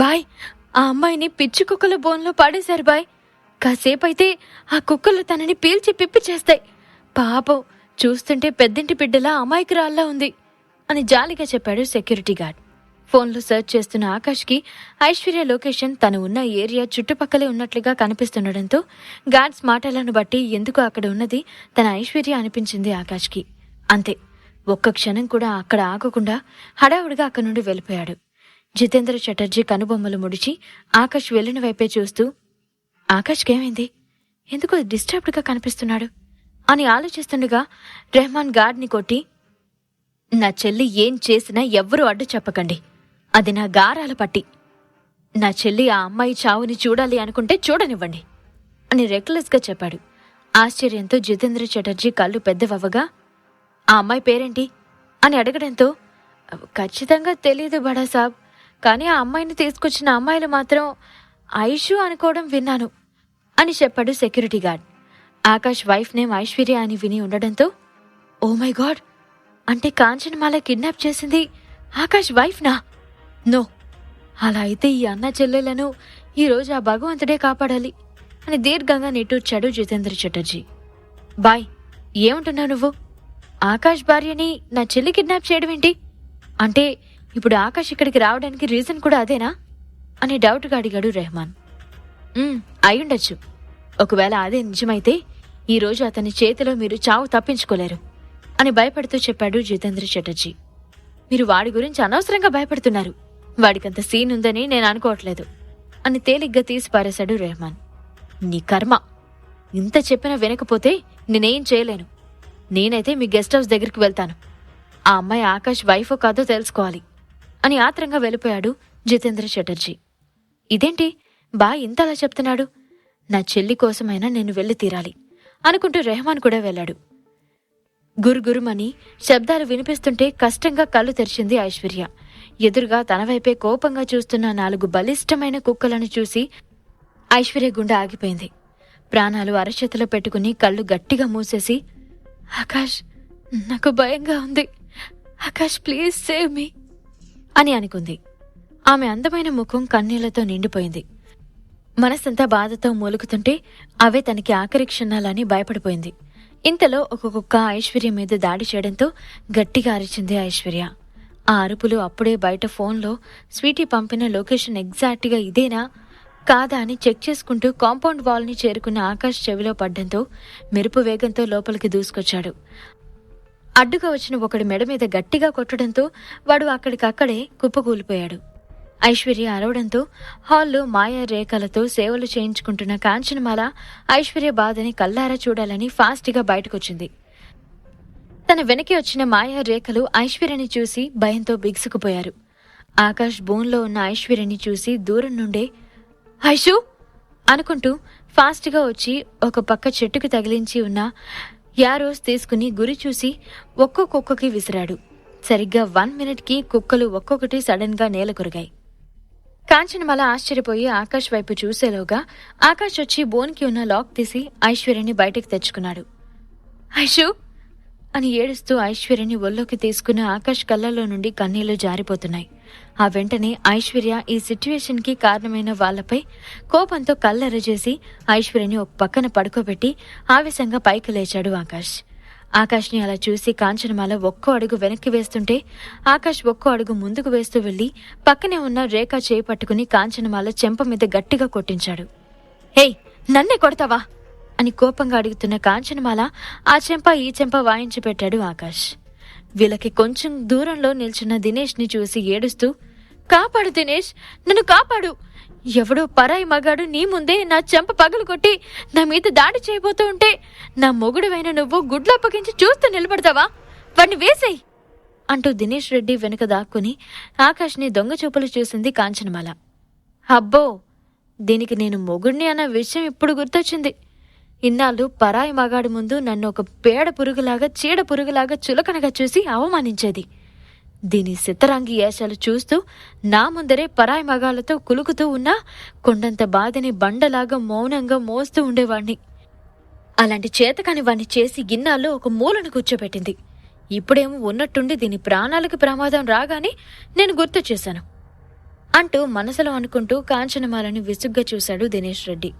Bye ఆ అమ్మాయిని పిచ్చి కుక్కల బోన్లో పాడేశారు బాయ్. కాసేపైతే ఆ కుక్కలు తనని పీల్చి పిప్పి చేస్తాయి. పాపం చూస్తుంటే పెద్దింటి బిడ్డలా అమాయకురాల్లా ఉంది అని జాలిగా చెప్పాడు సెక్యూరిటీ గార్డ్. ఫోన్లో సెర్చ్ చేస్తున్న ఆకాష్కి ఐశ్వర్య లొకేషన్ తను ఉన్న ఏరియా చుట్టుపక్కలే ఉన్నట్లుగా కనిపిస్తుండడంతో గార్డ్స్ మాటలను బట్టి ఎందుకు అక్కడ ఉన్నది తన ఐశ్వర్య అనిపించింది ఆకాష్కి. అంతే ఒక్క క్షణం కూడా అక్కడ ఆగకుండా హడావుడిగా అక్కడి నుండి వెళ్ళిపోయాడు. జితేంద్ర చటర్జీ కనుబొమ్మలు ముడిచి ఆకాష్ వెళ్ళిన వైపే చూస్తూ ఆకాష్కేమైంది? ఎందుకో డిస్టర్బ్డ్గా కనిపిస్తున్నాడు? అని ఆలోచిస్తుండగా రెహమాన్ గార్డ్ని కొట్టి నా చెల్లి ఏం చేసినా ఎవ్వరూ అడ్డు చెప్పకండి. అది నా గారాల పట్టి. నా చెల్లి ఆ అమ్మాయి చావుని చూడాలి అనుకుంటే చూడనివ్వండి. అని రెక్లెస్గా చెప్పాడు. ఆశ్చర్యంతో జితేంద్ర చటర్జీ కళ్ళు పెద్దవవ్వగా ఆ అమ్మాయి పేరేంటి? అని అడగడంతో ఖచ్చితంగా తెలియదు బడా సాబ్ కానీ ఆ అమ్మాయిని తీసుకొచ్చిన అమ్మాయిలు మాత్రం ఐషు అనుకోవడం విన్నాను అని చెప్పాడు security guard. Akash wife name Aishwarya అని విని ఉండడంతో ఓ మై గాడ్! అంటే కాంచనమాల కిడ్నాప్ చేసింది ఆకాష్ వైఫ్నా? నో అలా అయితే ఈ అన్న చెల్లెలను ఈరోజు ఆ భగవంతుడే కాపాడాలి అని దీర్ఘంగా నిట్టూర్చాడు జితేంద్ర చటర్జీ బాయ్ ఏమంటున్నావు నువ్వు? ఆకాష్ భార్యని నా చెల్లి కిడ్నాప్ చేయడం ఏంటి? అంటే ఇప్పుడు ఆకాష్ ఇక్కడికి రావడానికి రీజన్ కూడా అదేనా? అని డౌట్గా అడిగాడు రెహమాన్. అయ్యుండొచ్చు ఒకవేళ అదే నిజమైతే ఈరోజు అతని చేతిలో మీరు చావు తప్పించుకోలేరు అని భయపడుతూ చెప్పాడు జితేంద్ర చటర్జీ. మీరు వాడి గురించి అనవసరంగా భయపడుతున్నారు. వాడికంత సీన్ ఉందని నేను అనుకోవట్లేదు అని తేలిగ్గా తీసి పారేశాడు రెహమాన్. నీ కర్మ. ఇంత చెప్పినా వినకపోతే నేనేం చేయలేను. నేనైతే మీ గెస్ట్ హౌస్ దగ్గరికి వెళ్తాను. ఆ అమ్మాయి ఆకాష్ వైఫో కాదో తెలుసుకోవాలి. అని ఆత్రంగా వెళ్ళిపోయాడు జితేంద్ర చటర్జీ ఇదేంటి? బా ఇంతలా చెప్తున్నాడు? నా చెల్లి కోసమైనా నేను వెళ్ళి తీరాలి అనుకుంటూ రెహమాన్ కూడా వెళ్ళాడు. గురుగురుమని శబ్దాలు వినిపిస్తుంటే కష్టంగా కళ్ళు తెరిచింది ఐశ్వర్య. ఎదురుగా తన వైపే కోపంగా చూస్తున్న నాలుగు బలిష్టమైన కుక్కలను చూసి ఐశ్వర్య గుండె ఆగిపోయింది. ప్రాణాలు అరచేతిలో పెట్టుకుని కళ్ళు గట్టిగా మూసేసి ఆకాష్ నాకు భయంగా ఉంది. Akash please save me. అని అనుకుంది. ఆమె అందమైన ముఖం కన్నీళ్ళతో నిండిపోయింది. మనసంతా బాధతో మూలుగుతుంటే అవే తనకి ఆఖరి క్షణాలని భయపడిపోయింది. ఇంతలో ఒక కుక్క ఐశ్వర్య మీద దాడి చేయడంతో గట్టిగా అరిచింది ఐశ్వర్య. ఆ అరుపులు అప్పుడే బయట ఫోన్లో స్వీటీ పంపిన లొకేషన్ ఎగ్జాక్ట్గా ఇదేనా? కాదా అని చెక్ చేసుకుంటూ కాంపౌండ్ వాల్ని చేరుకున్న ఆకాష్ చెవిలో పడ్డంతో మెరుపు వేగంతో లోపలికి దూసుకొచ్చాడు. అడ్డుగా వచ్చిన ఒకడి మెడ మీద గట్టిగా కొట్టడంతో వాడు అక్కడికక్కడే కుప్పకూలిపోయాడు. ఐశ్వర్య అరవడంతో హాల్లో మాయా రేఖలతో సేవలు చేయించుకుంటున్న కాంచనమాల ఐశ్వర్య బాధని కల్లారా చూడాలని ఫాస్ట్గా బయటకొచ్చింది. తన వెనక్కి వచ్చిన మాయా రేఖలు ఐశ్వర్యని చూసి భయంతో బిగుసుకుపోయారు. ఆకాష్ బోన్లో ఉన్న ఐశ్వర్యని చూసి దూరం నుండే ఐషు! అనుకుంటూ ఫాస్ట్గా వచ్చి ఒక పక్క చెట్టుకు తగిలించి ఉన్న యారోస్ తీసుకుని గురి చూసి ఒక్కో కుక్కకి విసిరాడు. సరిగ్గా వన్ మినిట్కి కుక్కలు ఒక్కొక్కటి సడన్గా నేల కొరిగాయి. కాంచనమాల ఆశ్చర్యపోయి ఆకాష్ వైపు చూసేలోగా ఆకాష్ వచ్చి బోన్కి ఉన్న లాక్ తీసి ఐశ్వర్యని బయటకు తెచ్చుకున్నాడు. ఐషు! అని ఏడుస్తూ ఐశ్వర్యని ఒళ్ళోకి తీసుకున్న ఆకాష్ కళ్ళల్లో నుండి కన్నీళ్ళు జారిపోతున్నాయి. ఆ వెంటనే ఐశ్వర్య ఈ సిట్యుయేషన్కి కారణమైన వాళ్ళపై కోపంతో కళ్ళెరజేసి ఐశ్వర్యని ఒక పక్కన పడుకోబెట్టి ఆవేశంగా పైకి లేచాడు ఆకాష్. ఆకాష్ని అలా చూసి కాంచనమాల ఒక్కో అడుగు వెనక్కి వేస్తుంటే ఆకాష్ ఒక్కో అడుగు ముందుకు వేస్తూ వెళ్ళి పక్కనే ఉన్న రేఖ చేయి పట్టుకుని కాంచనమాల చెంప మీద గట్టిగా కొట్టించాడు. హేయ్ నన్నే కొడతావా? అని కోపంగా అడుగుతున్న కాంచనమాల ఆ చెంప ఈ చెంప వాయించి పెట్టాడు ఆకాష్. వీళ్ళకి కొంచెం దూరంలో నిల్చున్న దినేష్ని చూసి ఏడుస్తూ కాపాడు దినేష్ నన్ను కాపాడు. ఎవడో పరాయి మగాడు నీ ముందే నా చెంప పగలు కొట్టి నా మీద దాడి చేయబోతూ ఉంటే నా మొగుడువైన నువ్వు గుడ్లప్పగించి చూస్తూ నిలబడతావా? వాడిని వేసేయ్! అంటూ దినేష్ రెడ్డి వెనుక దాక్కుని ఆకాష్ని దొంగ చూపులు చూసింది కాంచనమాల. అబ్బో దీనికి నేను మొగుడిని అన్న విషయం ఇప్పుడు గుర్తొచ్చింది. ఇన్నాళ్ళు పరాయి మగాడి ముందు నన్ను ఒక పేడ పురుగులాగా చీడ పురుగులాగా చులకనగా చూసి అవమానించేది. దీని సిత్తరాంగి ఏషాలు చూస్తూ నా ముందరే పరాయి మగాళ్ళతో కులుకుతూ ఉన్నా కొండంత బాధని బండలాగా మౌనంగా మోస్తూ ఉండేవాణ్ణి. అలాంటి చేతకాని వాణ్ణి చేసి గిన్నాల్లో ఒక మూలను కూర్చోబెట్టింది. ఇప్పుడేమో ఉన్నట్టుండి దీని ప్రాణాలకు ప్రమాదం రాగానే నేను గుర్తు చేశాను. అంటూ మనసులో అనుకుంటూ కాంచనమాలని విసుగ్గా చూశాడు దినేష్ రెడ్డి.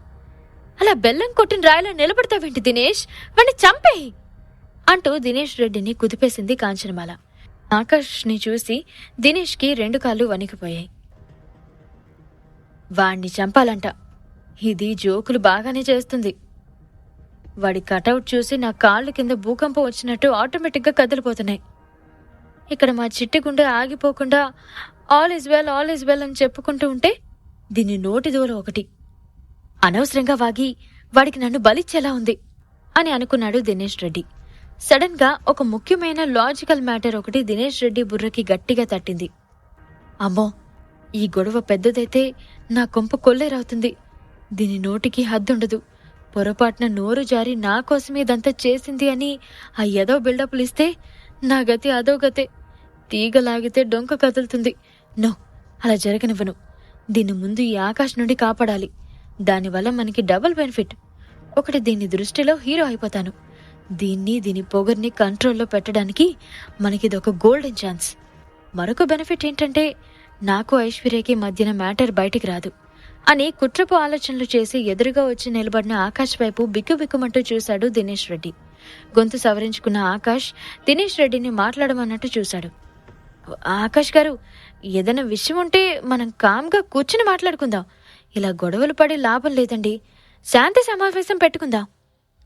అలా బెల్లం కొట్టిన రాయిలో నిలబడతావేంటి దినేష్? వాణ్ణి చంపేయి! అంటూ దినేష్ రెడ్డిని కుదిపేసింది కాంచనమాల. ఆకాష్ని చూసి దినేష్కి రెండు కాళ్ళు వణికిపోయాయి. వాణ్ణి చంపాలంట. ఇది జోకులు బాగానే చేస్తుంది. వాడి కటౌట్ చూసి నా కాళ్ళు కింద భూకంపం వచ్చినట్టు ఆటోమేటిక్గా కదిలిపోతున్నాయి. ఇక్కడ మా చిట్టి గుండె ఆగిపోకుండా all is well all is well అని చెప్పుకుంటూ ఉంటే దీని నోటి దూరం ఒకటి. అనవసరంగా వాగి వాడికి నన్ను బలిచ్చేలా ఉంది అని అనుకున్నాడు దినేష్ రెడ్డి. సడన్గా ఒక ముఖ్యమైన లాజికల్ మ్యాటర్ ఒకటి దినేష్ రెడ్డి బుర్రకి గట్టిగా తట్టింది. అమ్మో ఈ గొడవ పెద్దదైతే నా కొంప కొల్లేరవుతుంది. దీని నోటికి హద్దుండదు. పొరపాటున నోరు జారి నా కోసమే ఇదంతా చేసింది అని ఆ ఏదో బిల్డప్లు ఇస్తే నా గతి అదో గతే. తీగలాగితే డొంక కదులుతుంది. నో అలా జరగనివ్వను. దీని ముందు ఈ ఆకాశం నుండి కాపాడాలి. దానివల్ల మనకి డబుల్ బెనిఫిట్. ఒకటి దీని దృష్టిలో హీరో అయిపోతాను. దీన్ని దీని పొగర్ని కంట్రోల్లో పెట్టడానికి మనకిది ఒక గోల్డెన్ ఛాన్స్. మరొక బెనిఫిట్ ఏంటంటే నాకు ఐశ్వర్యకి మధ్యన మ్యాటర్ బయటికి రాదు. అని కుట్రపు ఆలోచనలు చేసి ఎదురుగా వచ్చి నిలబడిన ఆకాష్ వైపు బిక్కుబిక్కుమంటూ చూశాడు దినేష్ రెడ్డి. గొంతు సవరించుకున్న ఆకాష్ దినేష్ రెడ్డిని మాట్లాడమన్నట్టు చూశాడు. ఆకాష్ గారు ఏదైనా విషయం ఉంటే మనం కామ్గా కూర్చుని మాట్లాడుకుందాం. ఇలా గొడవలు పడి లాభం లేదండి. శాంతి సమావేశం పెట్టుకుందాం.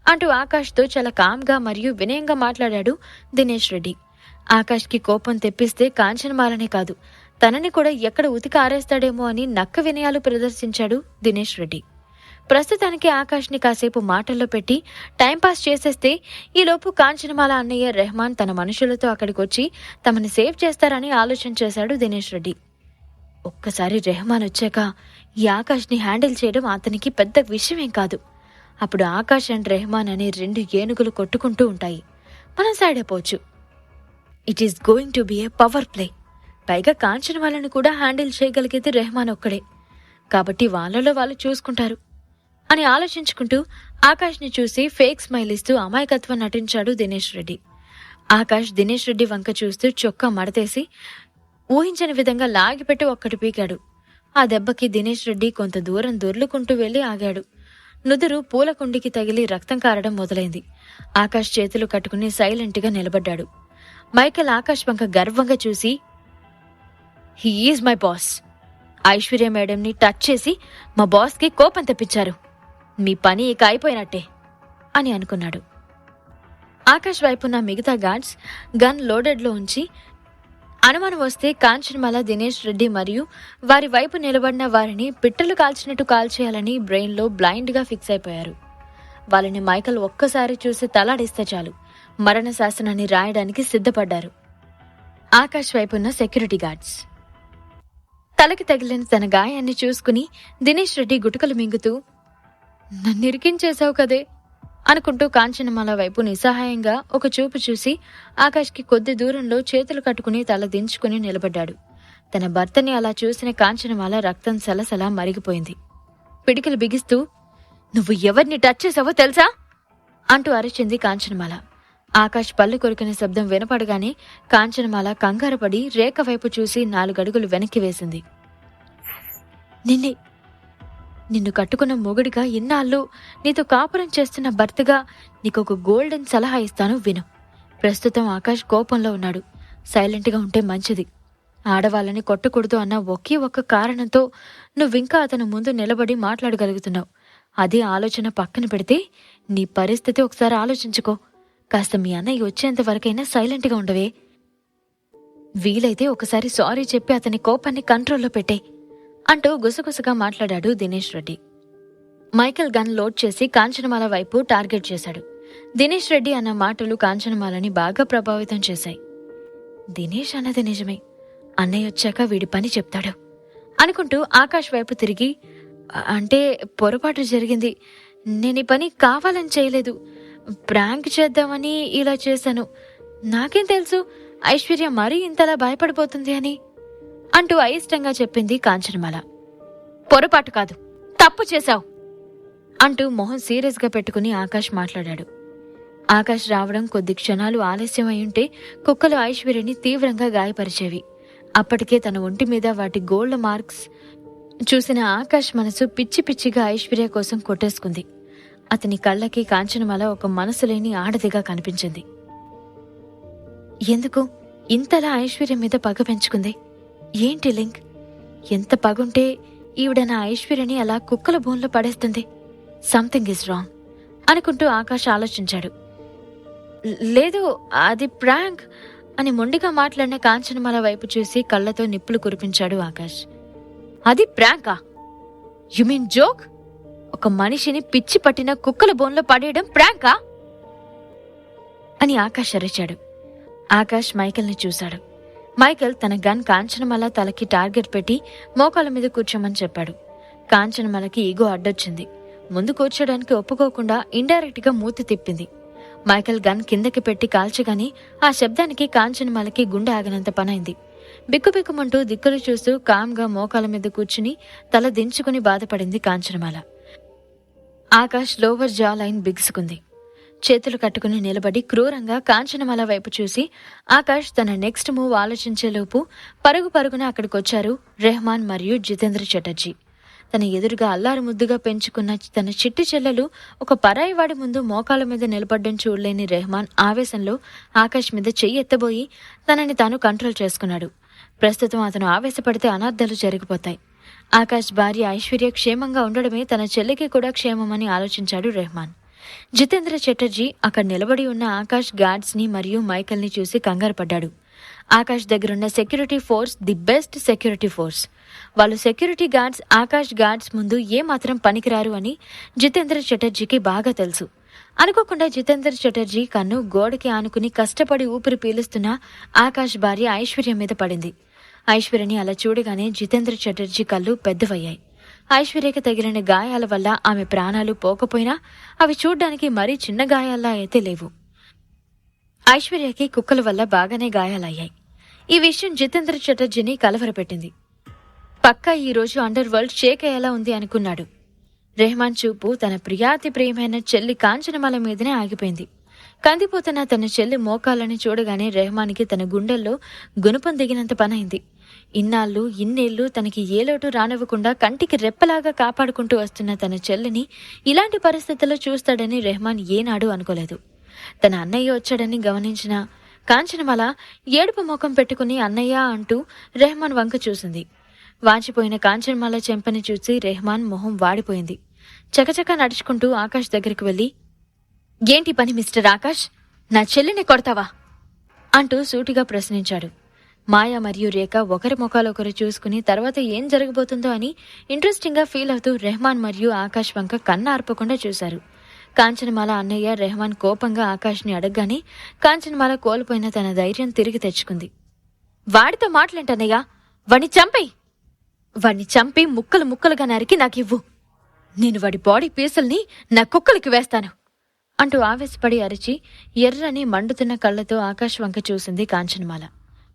అంటూ ఆకాష్తో చాలా కామ్గా మరియు వినయంగా మాట్లాడాడు దినేష్ రెడ్డి. ఆకాష్కి కోపం తెప్పిస్తే కాంచనమాలనే కాదు. తనని కూడా ఎక్కడ ఉతికి ఆరేస్తాడేమో అని నక్క వినయాలు ప్రదర్శించాడు దినేష్ రెడ్డి. ప్రస్తుతానికి ఆకాష్ని కాసేపు మాటల్లో పెట్టి టైంపాస్ చేసేస్తే ఈలోపు కాంచనమాల అన్నయ్య రెహమాన్ తన మనుషులతో అక్కడికి వచ్చి తమని సేవ్ చేస్తారని ఆలోచన చేశాడు దినేష్ రెడ్డి. ఒక్కసారి రెహమాన్ వచ్చాక ఈ ఆకాష్ని హ్యాండిల్ చేయడం అతనికి పెద్ద విషయమేం కాదు. అప్పుడు ఆకాష్ అండ్ రెహమాన్ అనే రెండు ఏనుగులు కొట్టుకుంటూ ఉంటాయి. మనం సైడ్ అయిపోవచ్చు. It is going to be a power play పైగా కాంచన వాళ్ళని కూడా హ్యాండిల్ చేయగలిగేది రెహమాన్ ఒక్కడే. కాబట్టి వాళ్ళలో వాళ్ళు చూసుకుంటారు. అని ఆలోచించుకుంటూ ఆకాష్ని చూసి ఫేక్ స్మైల్ ఇస్తూ అమాయకత్వం నటించాడు దినేష్ రెడ్డి. ఆకాష్ దినేష్ రెడ్డి వంక చూస్తూ చొక్కా మడతేసి ఊహించని విధంగా లాగిపెట్టి ఒక్కటి పీకాడు. ఆ దెబ్బకి దినేష్ రెడ్డి కొంత దూరం దొర్లుకుంటూ వెళ్ళి ఆగాడు. నుదురు పూలకుండికి తగిలి రక్తం కారడం మొదలైంది. ఆకాష్ చేతులు కట్టుకుని సైలెంట్గా నిలబడ్డాడు. మైకల్ ఆకాష్ వంక గర్వంగా చూసి he is my boss. Aishwarya మేడంని టచ్ చేసి మా బాస్కి కోపం తెప్పించారు. మీ పని ఇక అయిపోయినట్టే అని అనుకున్నాడు. ఆకాష్ వైపున్న మిగతా గార్డ్స్ గన్ లోడెడ్లో ఉంచి అనుమానం వస్తే కాంచనమాల దినేష్ రెడ్డి మరియు వారి వైపు నిలబడిన వారిని పిట్టలు కాల్చినట్టు కాల్చేయాలని బ్రెయిన్లో బ్లైండ్గా ఫిక్స్ అయిపోయారు. వాళ్ళని మైకల్ ఒక్కసారి చూసి తలాడిస్తే చాలు. మరణ శాసనాన్ని రాయడానికి సిద్ధపడ్డారు. ఆకాష్ వైపున్న సెక్యూరిటీ గార్డ్స్. తలకి తగిలిన తన గాయాన్ని చూసుకుని దినేష్ రెడ్డి గుటుకలు మింగుతూ నన్ను ఇరికించేశావు కదే. అనుకుంటూ కాంచనమాల వైపు నిస్సహాయంగా ఒక చూపు చూసి ఆకాష్కి కొద్ది దూరంలో చేతులు కట్టుకుని తల దించుకుని నిలబడ్డాడు. తన భర్తని అలా చూసిన కాంచనమాల రక్తం సలసలా మరిగిపోయింది. పిడికిలు బిగిస్తూ నువ్వు ఎవరిని టచ్ చేసావో తెలుసా? అంటూ అరిచింది కాంచనమాల. ఆకాష్ పళ్ళు కొరికిన శబ్దం వినపడగానే కాంచనమాల కంగారుపడి రేఖ వైపు చూసి నాలుగడుగులు వెనక్కి వేసింది. నిన్నే నిన్ను కట్టుకున్న మొగుడిగా ఇన్నాళ్ళు నీతో కాపురం చేస్తున్న భర్తగా నీకొక గోల్డెన్ సలహా ఇస్తాను విను. ప్రస్తుతం ఆకాష్ కోపంలో ఉన్నాడు. సైలెంట్గా ఉంటే మంచిది. ఆడవాళ్ళని కొట్టకూడదు అన్న ఒకే ఒక్క కారణంతో నువ్వింకా అతను ముందు నిలబడి మాట్లాడగలుగుతున్నావు. అదే ఆలోచన పక్కన పెడితే నీ పరిస్థితి ఒకసారి ఆలోచించుకో. కాస్త మీ అన్నయ్య వచ్చేంత వరకైనా సైలెంట్గా ఉండవే. వీలైతే ఒకసారి సారీ చెప్పి అతని కోపాన్ని కంట్రోల్లో పెట్టే అంటూ గుసగుసగా మాట్లాడాడు Dinesh Reddy. Michael gun load చేసి కాంచనమాల వైపు టార్గెట్ చేశాడు. దినేష్ రెడ్డి అన్న మాటలు కాంచనమాలని బాగా ప్రభావితం చేశాయి. దినేష్ అన్నది నిజమే. అన్నయ్య వచ్చాక వీడి పని చెప్తాడు. అనుకుంటూ ఆకాష్ వైపు తిరిగి అంటే పొరపాటు జరిగింది. నేను ఈ పని కావాలని చేయలేదు. ప్రాంక్ చేద్దామని ఇలా చేశాను. నాకేం తెలుసు? ఐశ్వర్య మరీ ఇంతలా భయపడిపోతుంది అని. అంటూ అయిష్టంగా చెప్పింది కాంచనమాల. పొరపాటు కాదు తప్పు చేశావు అంటూ మొహం సీరియస్గా పెట్టుకుని ఆకాష్ మాట్లాడాడు. ఆకాష్ రావడం కొద్ది క్షణాలు ఆలస్యం ఉంటే కుక్కలు ఐశ్వర్యని తీవ్రంగా గాయపరిచేవి. అప్పటికే తన ఒంటి మీద వాటి గోల్డ్ మార్క్స్ చూసిన ఆకాష్ మనసు పిచ్చి పిచ్చిగా ఐశ్వర్య కోసం కొట్టేసుకుంది. అతని కళ్ళకి కాంచనమాల ఒక మనసు లేని ఆడదిగా కనిపించింది. ఎందుకు? ఇంతలా ఐశ్వర్య మీద పగ పెంచుకుంది? ఏంటి లింక్? ఎంత పగుంటే ఈవిడ నా ఐశ్వర్యని అలా కుక్కల బోన్లో పడేస్తుంది. సంథింగ్ ఇస్ రాంగ్ అనుకుంటూ ఆకాష్ ఆలోచించాడు. లేదు అది ప్రాంక్ అని మొండిగా మాట్లాడిన కాంచనమాల వైపు చూసి కళ్ళతో నిప్పులు కురిపించాడు ఆకాష్. అది ప్రాంకా యు మీన్ జోక్ ఒక మనిషిని పిచ్చి పట్టిన కుక్కల బోన్లో పడేయడం ప్రాంకా అని ఆకాష్ అరిచాడు. ఆకాష్ మైకేల్ని చూశాడు. మైకేల్ తన గన్ కాంచనమల తలకి టార్గెట్ పెట్టి మోకాల మీద కూర్చోమని చెప్పాడు. కాంచనమలకి ఈగో అడ్డొచ్చింది. ముందు కూర్చోడానికి ఒప్పుకోకుండా ఇండైరెక్ట్గా మూతి తిప్పింది. మైకేల్ గన్ కిందకి పెట్టి కాల్చగాని ఆ శబ్దానికి కాంచనమలకి గుండె ఆగినంత పనైంది. బిక్కుబిక్కుమంటూ దిక్కులు చూస్తూ కామ్గా మోకాల మీద కూర్చుని తల దించుకుని బాధపడింది Kanchanamala. Akash lower jaw line బిగుసుకుంది. చేతులు కట్టుకుని నిలబడి క్రూరంగా కాంచనమాల వైపు చూసి ఆకాష్ తన నెక్స్ట్ మూవ్ ఆలోచించేలోపు పరుగు పరుగున అక్కడికొచ్చారు రెహమాన్ మరియు జితేంద్ర చటర్జీ తన ఎదురుగా అల్లారు ముద్దుగా పెంచుకున్న తన చిట్టి చెల్లెలు ఒక పరాయి వాడి ముందు మోకాల మీద నిలబడ్డం చూడలేని రెహమాన్ ఆవేశంలో ఆకాష్ మీద చెయ్యి ఎత్తబోయి తనని తాను కంట్రోల్ చేసుకున్నాడు. ప్రస్తుతం అతను ఆవేశపడితే అనార్థాలు జరిగిపోతాయి. ఆకాష్ భార్య ఐశ్వర్య క్షేమంగా ఉండడమే తన చెల్లికి కూడా క్షేమమని ఆలోచించాడు రెహమాన్. జితేంద్ర చటర్జీ అక్కడ నిలబడి ఉన్న ఆకాష్ గార్డ్స్ని మరియు మైకల్ని చూసి కంగారు పడ్డాడు. ఆకాష్ దగ్గరున్న security force the best security force. వాళ్ళు సెక్యూరిటీ గార్డ్స్ ఆకాష్ గార్డ్స్ ముందు ఏమాత్రం పనికిరారు అని జితేంద్ర చటర్జీకి బాగా తెలుసు. అనుకోకుండా జితేంద్ర చటర్జీ కన్ను గోడకి ఆనుకుని కష్టపడి ఊపిరి పీలుస్తున్న ఆకాష్ భార్య ఐశ్వర్య మీద పడింది. ఐశ్వర్యని అలా చూడగానే జితేంద్ర చటర్జీ కళ్ళు పెద్దవయ్యాయి. ఐశ్వర్యకి తగిలిన గాయాల వల్ల ఆమె ప్రాణాలు పోకపోయినా అవి చూడ్డానికి మరీ చిన్న గాయాల్లా అయితే లేవు. ఐశ్వర్యకి కుక్కల వల్ల బాగానే గాయాలయ్యాయి. ఈ విషయం జితేంద్ర చటర్జీని కలవరపెట్టింది. పక్కా ఈ రోజు అండర్ వరల్డ్ షేక్ అయ్యేలా ఉంది అనుకున్నాడు. రెహమాన్ చూపు తన ప్రియాతి ప్రియమైన చెల్లి కాంచనమాల మీదనే ఆగిపోయింది. కందిపోతున్న తన చెల్లి మోకాలని చూడగానే రెహమాన్కి తన గుండెల్లో గుణపం దిగినంత పనైంది. ఇన్నాళ్ళు ఇన్నేళ్ళు తనకి ఏ లోటు రానివ్వకుండా కంటికి రెప్పలాగా కాపాడుకుంటూ వస్తున్న తన చెల్లిని ఇలాంటి పరిస్థితుల్లో చూస్తాడని రెహమాన్ ఏనాడు అనుకోలేదు. తన అన్నయ్య వచ్చాడని గమనించిన కాంచనమాల ఏడుపు ముఖం పెట్టుకుని అన్నయ్య అంటూ రెహమాన్ వంక చూసింది. వాచిపోయిన కాంచనమాల చెంపని చూసి రెహమాన్ మొహం వాడిపోయింది. చకచక నడుచుకుంటూ ఆకాష్ దగ్గరికి వెళ్ళి ఏంటి పని మిస్టర్ ఆకాష్? నా చెల్లిని కొడతావా? అంటూ సూటిగా ప్రశ్నించాడు. మాయ మరియు రేఖ ఒకరి ముఖాలొకరు చూసుకుని తర్వాత ఏం జరగబోతుందో అని ఇంట్రెస్టింగ్గా ఫీల్ అవుతూ రెహమాన్ మరియు ఆకాష్ వంక కన్న ఆర్పకుండా చూశారు. కాంచనమాల అన్నయ్య రెహమాన్ కోపంగా ఆకాష్ని అడగగానే కాంచనమాల కోల్పోయిన తన ధైర్యం తిరిగి తెచ్చుకుంది. వాడితో మాటలేంటన్నయ్య వాణ్ణి చంపేయ్. వాణ్ణి చంపి ముక్కలు ముక్కలుగా నరికి నాకివ్వు. నేను వాడి బాడీ పీసుల్ని నా కుక్కలకి వేస్తాను. అంటూ ఆవేశపడి అరిచి ఎర్రని మండుతున్న కళ్ళతో ఆకాశ్ వంక చూసింది కాంచనమాల.